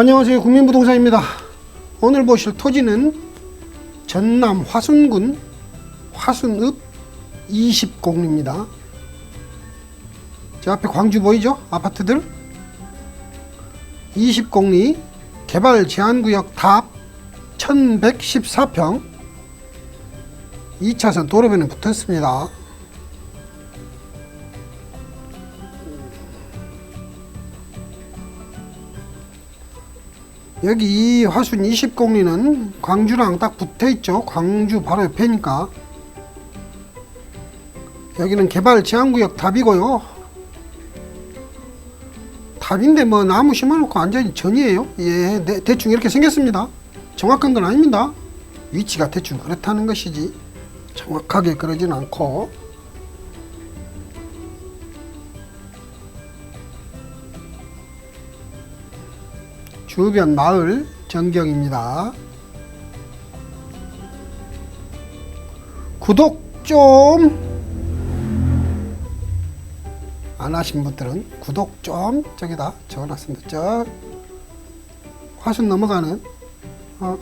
안녕하세요. 국민부동산입니다. 오늘 보실 토지는 전남 화순군 화순읍 20공입니다. 저 앞에 광주 보이죠? 아파트들 20공리 개발 제한구역 답 1114평 2차선 도로변에 붙었습니다. 여기 이 화순 20공리는 광주랑 딱 붙어 있죠. 광주 바로 옆에니까. 여기는 개발 제한구역 답이고요. 답인데 뭐 나무 심어놓고 완전히 전이에요. 예, 네, 대충 이렇게 생겼습니다. 정확한 건 아닙니다. 위치가 대충 그렇다는 것이지. 정확하게 그러진 않고. 주변 마을 전경입니다. 구독 좀 안 하신 분들은 구독 좀 저기다 적어놨습니다. 저 화순 넘어가는 어,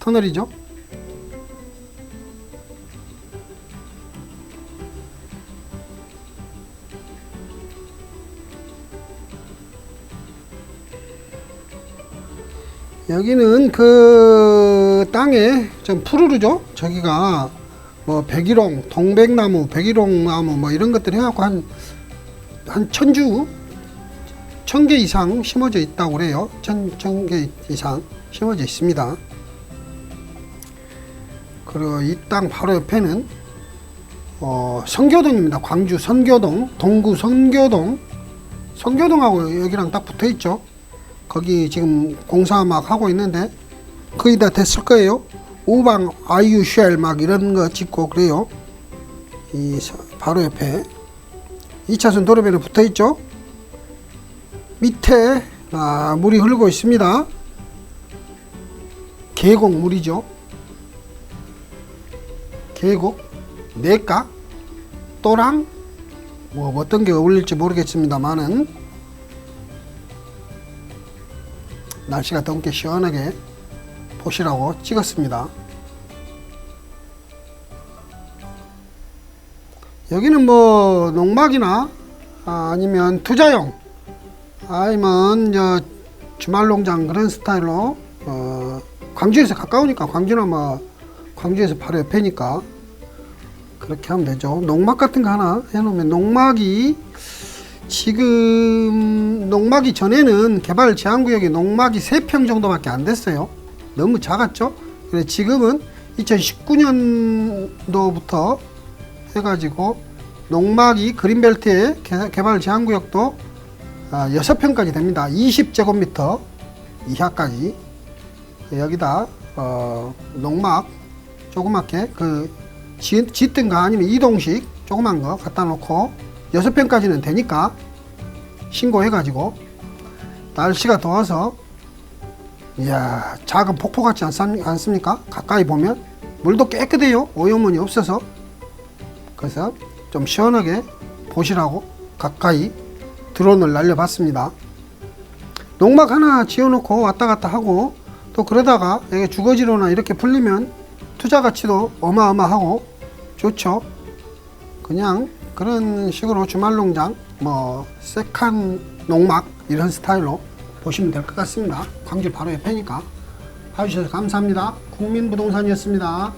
터널이죠. 여기는 그 땅에 좀 푸르르죠. 저기가 뭐 백일홍, 동백나무, 백일홍나무 뭐 이런 것들 해갖고 한, 한 천주, 천 개 이상 심어져 있다고 그래요. 천, 천 개 이상 심어져 있습니다. 그리고 이 땅 바로 옆에는 어, 선교동입니다. 광주 선교동, 동구 선교동, 선교동하고 여기랑 딱 붙어 있죠. 거기 지금 공사 막 하고 있는데 거의 다 됐을 거예요. 우방 아이유쉘 막 이런 거 짓고 그래요. 이 서- 바로 옆에 2차선 도로변에 붙어 있죠. 밑에 아, 물이 흐르고 있습니다. 계곡 물이죠. 계곡 내가 또랑 뭐 어떤 게 어울릴지 모르겠습니다만은 날씨가 더운게 시원하게 보시라고 찍었습니다. 여기는 뭐 농막이나 아, 아니면 투자용 아니면 저 주말 농장 그런 스타일로 어, 광주에서 가까우니까 광주나 뭐 광주에서 바로 옆에니까 그렇게 하면 되죠. 농막 같은 거 하나 해놓으면 농막이 지금 농막이 전에는 개발 제한 구역에 농막이 3평 정도밖에 안 됐어요. 너무 작았죠? 그래 지금은 2019년도부터 해가지고 농막이 그린벨트의 개- 개발 제한 구역도 아, 6평까지 됩니다. 20제곱미터 이하까지 여기다 어, 농막 조그맣게 그 지, 짓든가 아니면 이동식 조그만 거 갖다 놓고 6평까지는 되니까 신고해가지고 날씨가 더워서 이야 작은 폭포 같지 않습- 않습니까? 가까이 보면 물도 깨끗해요. 오염원이 없어서 그래서 좀 시원하게 보시라고 가까이 드론을 날려봤습니다. 농막 하나 지어놓고 왔다 갔다 하고 또 그러다가 여기 주거지로나 이렇게 풀리면 투자 가치도 어마어마하고 좋죠. 그냥 그런 식으로 주말 농장 뭐 세칸 농막 이런 스타일로 보시면 될 것 같습니다. 광주 바로 옆에니까 봐주셔서 감사합니다. 국민부동산이었습니다.